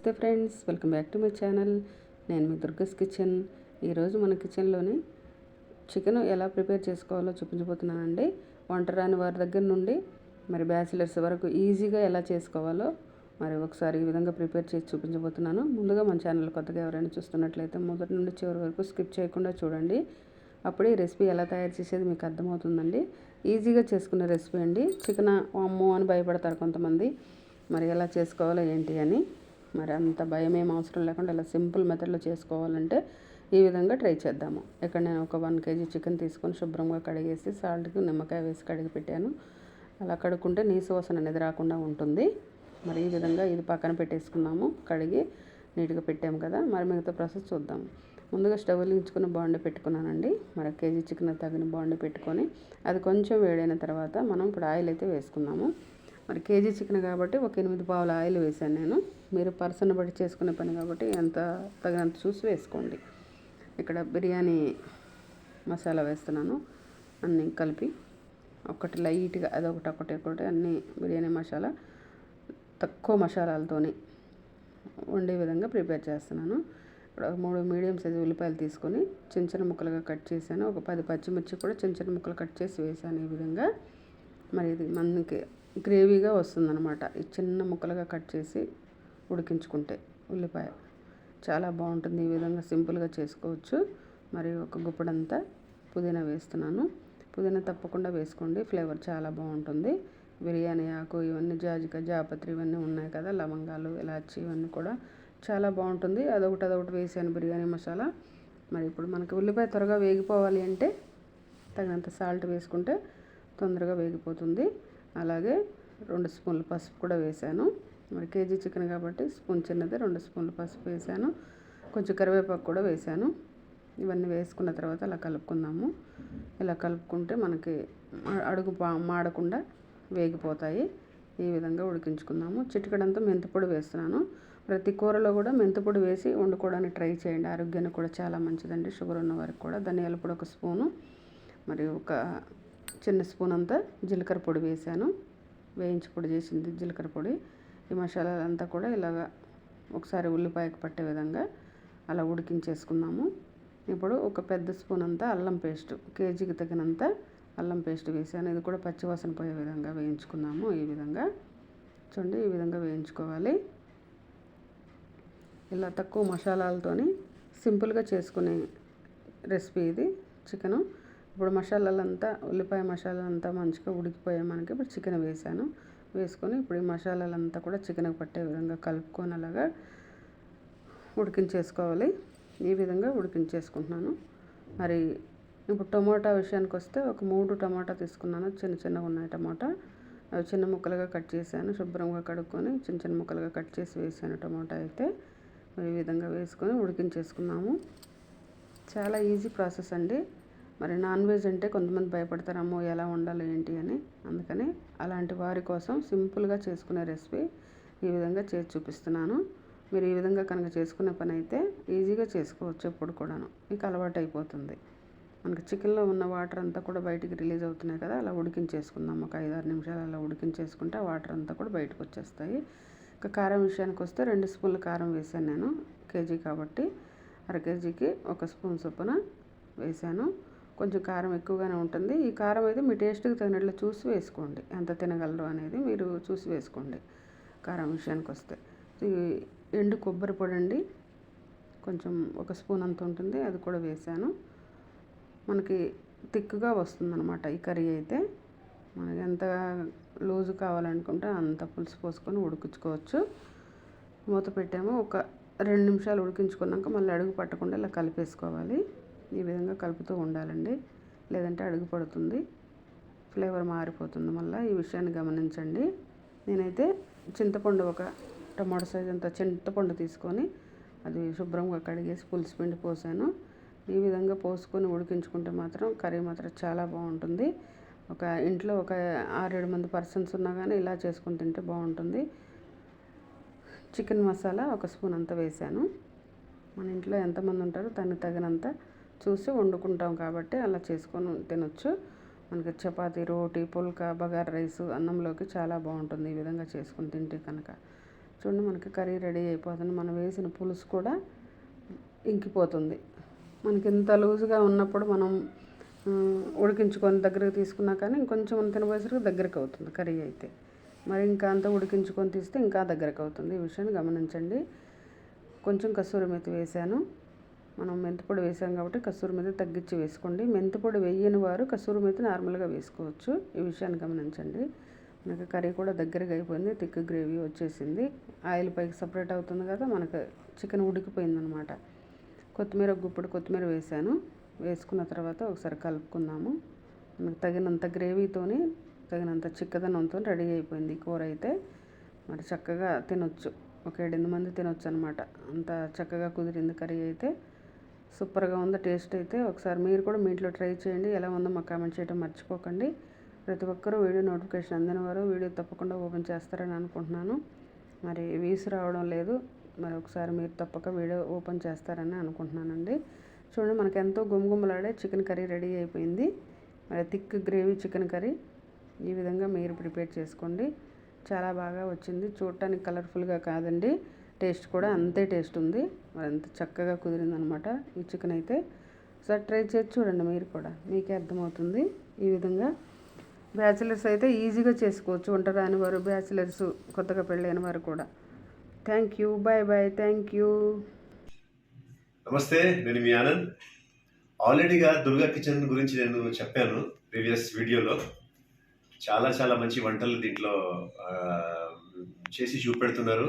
నమస్తే friends welcome back to my channel. నేను మీ దుర్గస్ కిచెన్. ఈరోజు మన కిచెన్లోని చికెన్ ఎలా ప్రిపేర్ చేసుకోవాలో చూపించబోతున్నానండి. వంట రాని వారి దగ్గర నుండి మరి బ్యాచిలర్స్ వరకు ఈజీగా ఎలా చేసుకోవాలో మరి ఒకసారి ఈ విధంగా ప్రిపేర్ చేసి చూపించబోతున్నాను. ముందుగా మన ఛానల్ కొత్తగా ఎవరైనా చూస్తున్నట్లయితే మొదటి నుండి చివరి వరకు స్కిప్ చేయకుండా చూడండి. అప్పుడే ఈ రెసిపీ ఎలా తయారు చేసేది మీకు అర్థమవుతుందండి. ఈజీగా చేసుకునే రెసిపీ అండి. చికెన్ అమ్మో అని భయపడతారు కొంతమంది. మరి ఎలా చేసుకోవాలో ఏంటి అని మరి అంత భయం ఏం అవసరం లేకుండా ఇలా సింపుల్ మెథడ్లో చేసుకోవాలంటే ఈ విధంగా ట్రై చేద్దాము. ఇక్కడ నేను ఒక వన్ కేజీ చికెన్ తీసుకొని శుభ్రంగా కడిగేసి సాల్ట్కి నిమ్మకాయ వేసి కడిగి పెట్టాను. అలా కడుక్కుంటే నీసు వాసన అనేది రాకుండా ఉంటుంది. మరి ఈ విధంగా ఇది పక్కన పెట్టేసుకున్నాము. కడిగి నీట్గా పెట్టాము కదా. మరి మిగతా ప్రాసెస్ చూద్దాము ముందుగా స్టవ్ వెలిగించుకుని బాండి పెట్టుకున్నానండి. మరి కేజీ చికెన్ తగిన బాండి పెట్టుకొని అది కొంచెం వేడైన తర్వాత మనం ఇప్పుడు ఆయిల్ అయితే వేసుకున్నాము మరి కేజీ చికెన్ కాబట్టి ఒక ఎనిమిది పావుల ఆయిల్ వేసాను నేను. మీరు పర్సన్ బట్టి చేసుకునే పని కాబట్టి ఎంత తగినంత చూసి వేసుకోండి. ఇక్కడ బిర్యానీ మసాలా వేస్తున్నాను అన్నీ కలిపి ఒకటి లైట్గా అదొకటి ఒకటి ఒకటి అన్నీ బిర్యానీ మసాలా తక్కువ మసాలాలతోని వండే విధంగా ప్రిపేర్ చేస్తున్నాను. ఇక్కడ మూడు మీడియం సైజు ఉల్లిపాయలు తీసుకొని చిన్న చిన్న ముక్కలుగా కట్ చేశాను. ఒక పది పచ్చిమిర్చి కూడా చిన్న చిన్న ముక్కలు కట్ చేసి వేసాను ఈ విధంగా. మరి ఇది మనకి గ్రేవీగా వస్తుందన్నమాట. ఈ చిన్న ముక్కలుగా కట్ చేసి ఉడికించుకుంటే ఉల్లిపాయ. చాలా బాగుంటుంది. ఈ విధంగా సింపుల్గా చేసుకోవచ్చు. మరి ఒక గుప్పడంతా పుదీనా వేస్తున్నాను. పుదీనా తప్పకుండా వేసుకోండి. ఫ్లేవర్ చాలా బాగుంటుంది. బిర్యానీ ఆకు ఇవన్నీ జాజిక జాపత్రి ఇవన్నీ ఉన్నాయి కదా. లవంగాలు ఇలాచి ఇవన్నీ కూడా చాలా బాగుంటుంది. అదొకటి అదొకటి వేసాను బిర్యానీ మసాలా. మరి ఇప్పుడు మనకి ఉల్లిపాయ త్వరగా వేగిపోవాలి అంటే తగినంత సాల్ట్ వేసుకుంటే తొందరగా వేగిపోతుంది. అలాగే రెండు స్పూన్లు పసుపు కూడా వేసాను. మరి కేజీ చికెన్ కాబట్టి స్పూన్ చిన్నది రెండు స్పూన్లు పసుపు వేసాను. కొంచెం కరివేపాకు కూడా వేసాను. ఇవన్నీ వేసుకున్న తర్వాత అలా కలుపుకుందాము. ఇలా కలుపుకుంటే మనకి అడుగు మాడకుండా వేగిపోతాయి. ఈ విధంగా ఉడికించుకుందాము. చిటికడంతా మెంతిపొడి వేస్తున్నాను. ప్రతి కూరలో కూడా మెంతిపొడి వేసి వండుకోవడానికి ట్రై చేయండి. ఆరోగ్యానికి కూడా చాలా మంచిదండి. షుగర్ ఉన్న వారికి కూడా. ధనియాల పొడి ఒక స్పూను. మరి ఒక చిన్న స్పూన్ అంతా జీలకర్ర పొడి వేసాను వేయించి పొడి చేసింది జీలకర్ర పొడి. ఈ మసాలాలంతా కూడా ఇలాగా ఒకసారి ఉల్లిపాయకు పట్టే విధంగా అలా ఉడికించేసుకున్నాము. ఇప్పుడు ఒక పెద్ద స్పూన్ అంతా అల్లం పేస్ట్ కేజీకి తగినంత అల్లం పేస్ట్ వేసాను ఇది కూడా పచ్చివాసన పోయే విధంగా వేయించుకున్నాము. ఈ విధంగా చూడండి ఈ విధంగా వేయించుకోవాలి. ఇలా తక్కువ మసాలాలతోని సింపుల్గా చేసుకునే రెసిపీ ఇది. చికెను ఇప్పుడు మసాలాలంతా ఉల్లిపాయ మసాలాలంతా మంచిగా ఉడికిపోయాయి మనకి ఇప్పుడు చికెన్ వేసాను. వేసుకొని ఇప్పుడు ఈ మసాలాలంతా కూడా చికెన్కి పట్టే విధంగా కలుపుకొని అలాగా ఉడికించేసుకోవాలి. ఈ విధంగా ఉడికించేసుకుంటున్నాను. మరి ఇప్పుడు టమోటా విషయానికి వస్తే ఒక మూడు టమాటా తీసుకున్నాను. చిన్న చిన్నగా ఉన్నాయి టమాటా. అవి చిన్న ముక్కలుగా కట్ చేశాను. శుభ్రంగా కడుక్కొని చిన్న చిన్న ముక్కలుగా కట్ చేసి వేసాను టమాటా అయితే. ఈ విధంగా వేసుకొని ఉడికించేసుకున్నాము. చాలా ఈజీ ప్రాసెస్ అండి. మరి నాన్ వెజ్ అంటే కొంతమంది భయపడతారమ్మో ఎలా ఉండాలి ఏంటి అని. అందుకని అలాంటి వారి కోసం సింపుల్గా చేసుకునే రెసిపీ ఈ విధంగా చేసి చూపిస్తున్నాను. మీరు ఈ విధంగా కనుక చేసుకునే పని అయితే ఈజీగా చేసుకోవచ్చు ఎప్పుడు కూడాను. మీకు అలవాటు అయిపోతుంది. మనకి చికెన్లో ఉన్న వాటర్ అంతా కూడా బయటికి రిలీజ్ అవుతున్నాయి కదా అలా ఉడికించేసుకుందాం. ఒక ఐదు ఆరు నిమిషాలు అలా ఉడికించేసుకుంటే ఆ వాటర్ అంతా కూడా బయటకు వచ్చేస్తాయి. ఇక కారం విషయానికి వస్తే రెండు స్పూన్ల కారం వేసాను నేను కేజీ కాబట్టి. అర కేజీకి ఒక స్పూన్ చొప్పున వేసాను. కొంచెం కారం ఎక్కువగానే ఉంటుంది. ఈ కారం అయితే మీ టేస్ట్కి తగినట్లు చూసి వేసుకోండి. ఎంత తినగలరు అనేది మీరు చూసి వేసుకోండి కారం విషయానికి వస్తే ఎండు కొబ్బరి పొడి అండి. కొంచెం ఒక స్పూన్ అంత ఉంటుంది. అది కూడా వేసాను. మనకి థిక్గా వస్తుందన్నమాట ఈ కర్రీ అయితే. మనకి ఎంత లూజు కావాలనుకుంటే అంత పులుసు పోసుకొని ఉడికించుకోవచ్చు. మూత పెట్టాము. ఒక రెండు నిమిషాలు ఉడికించుకున్నాక మళ్ళీ అడుగు పట్టకుండా ఇలా కలిపేసుకోవాలి. ఈ విధంగా కలుపుతూ ఉండాలండి. లేదంటే అడుగు పడుతుంది. ఫ్లేవర్ మారిపోతుంది మళ్ళీ. ఈ విషయాన్ని గమనించండి. నేనైతే చింతపండు ఒక టమాటో సైజ్ అంత చింతపండు తీసుకొని అది శుభ్రంగా కడిగేసి పులుసు పిండి పోసాను. ఈ విధంగా పోసుకొని ఉడికించుకుంటే మాత్రం కర్రీ మాత్రం చాలా బాగుంటుంది. ఒక ఇంట్లో ఒక ఆరేడు మంది పర్సన్స్ ఉన్నా కానీ ఇలా చేసుకొని తింటే బాగుంటుంది. చికెన్ మసాలా ఒక స్పూన్ అంత వేసాను. మన ఇంట్లో ఎంతమంది ఉంటారో దానికి తగినంత చూసి వండుకుంటాం కాబట్టి అలా చేసుకొని తినొచ్చు. మనకి చపాతీ రోటీ పుల్కా బగార్ రైస్ అన్నంలోకి చాలా బాగుంటుంది ఈ విధంగా చేసుకొని తింటే కనుక. చూడండి మనకి కర్రీ రెడీ అయిపోతుంది. మనం వేసిన పులుసు కూడా ఇంకిపోతుంది. మనకి ఇంత లూజుగా ఉన్నప్పుడు మనం ఉడికించుకొని దగ్గరికి తీసుకున్నా కానీ ఇంకొంచెం మనం తినబోయేసరికి దగ్గరికి అవుతుంది కర్రీ అయితే. మరి ఇంకా అంతా ఉడికించుకొని తీస్తే ఇంకా దగ్గరకు అవుతుంది. ఈ విషయాన్ని గమనించండి. కొంచెం కస్తూరి మెతి వేసాను మనం మెంతిపొడి వేసాం కాబట్టి కస్తూరి మీద తగ్గించి వేసుకోండి. మెంతిపొడి వేయని వారు కస్తూరి మీద నార్మల్గా వేసుకోవచ్చు. ఈ విషయాన్ని గమనించండి. మనకి కర్రీ కూడా దగ్గరగా అయిపోయింది. థిక్ గ్రేవీ వచ్చేసింది. ఆయిల్ పైకి సపరేట్ అవుతుంది కదా మనకు చికెన్ ఉడికిపోయిందనమాట. కొత్తిమీర ఒక గుప్పుడు కొత్తిమీర వేసాను. వేసుకున్న తర్వాత ఒకసారి కలుపుకుందాము. మనకు తగినంత గ్రేవీతోని తగినంత చిక్కదనంతో రెడీ అయిపోయింది కూర అయితే. మరి చక్కగా తినొచ్చు. ఒక ఏడెనిమిది మంది తినొచ్చు అనమాట అంత చక్కగా కుదిరింది కర్రీ అయితే. సూపర్గా ఉంది టేస్ట్ అయితే ఒకసారి మీరు కూడా మీ ఇంట్లో ట్రై చేయండి. ఎలా ఉందో మాకు కామెంట్ చేయడం మర్చిపోకండి. ప్రతి ఒక్కరూ వీడియో నోటిఫికేషన్ అందిన వారు వీడియో తప్పకుండా ఓపెన్ చేస్తారని అనుకుంటున్నాను. మరి వీసు రావడం లేదు. మరి ఒకసారి మీరు తప్పక వీడియో ఓపెన్ చేస్తారని అనుకుంటున్నానండి. చూడండి మనకి ఎంతో గుమగుమలాడే చికెన్ కర్రీ రెడీ అయిపోయింది. మరి థిక్ గ్రేవీ చికెన్ కర్రీ ఈ విధంగా మీరు ప్రిపేర్ చేసుకోండి. చాలా బాగా వచ్చింది. చూడటానికి కలర్ఫుల్గా కాదండి. టేస్ట్ కూడా అంతే టేస్ట్ ఉంది. మరి ఎంత చక్కగా కుదిరిందనమాట ఈ చికెన్ అయితే. ఒకసారి ట్రై చేసి చూడండి మీరు కూడా. మీకే అర్థమవుతుంది. ఈ విధంగా బ్యాచిలర్స్ అయితే ఈజీగా చేసుకోవచ్చు. వంట రాని వారు బ్యాచిలర్స్ కొత్తగా పెళ్ళైన వారు కూడా. Thank you. Bye bye. Thank you. నమస్తే నేను మీ ఆనంద్. ఆల్రెడీగా దుర్గా కిచెన్ గురించి నేను చెప్పాను ప్రీవియస్ వీడియోలో. చాలా చాలా మంచి వంటలు దీంట్లో చేసి చూపెడుతున్నారు.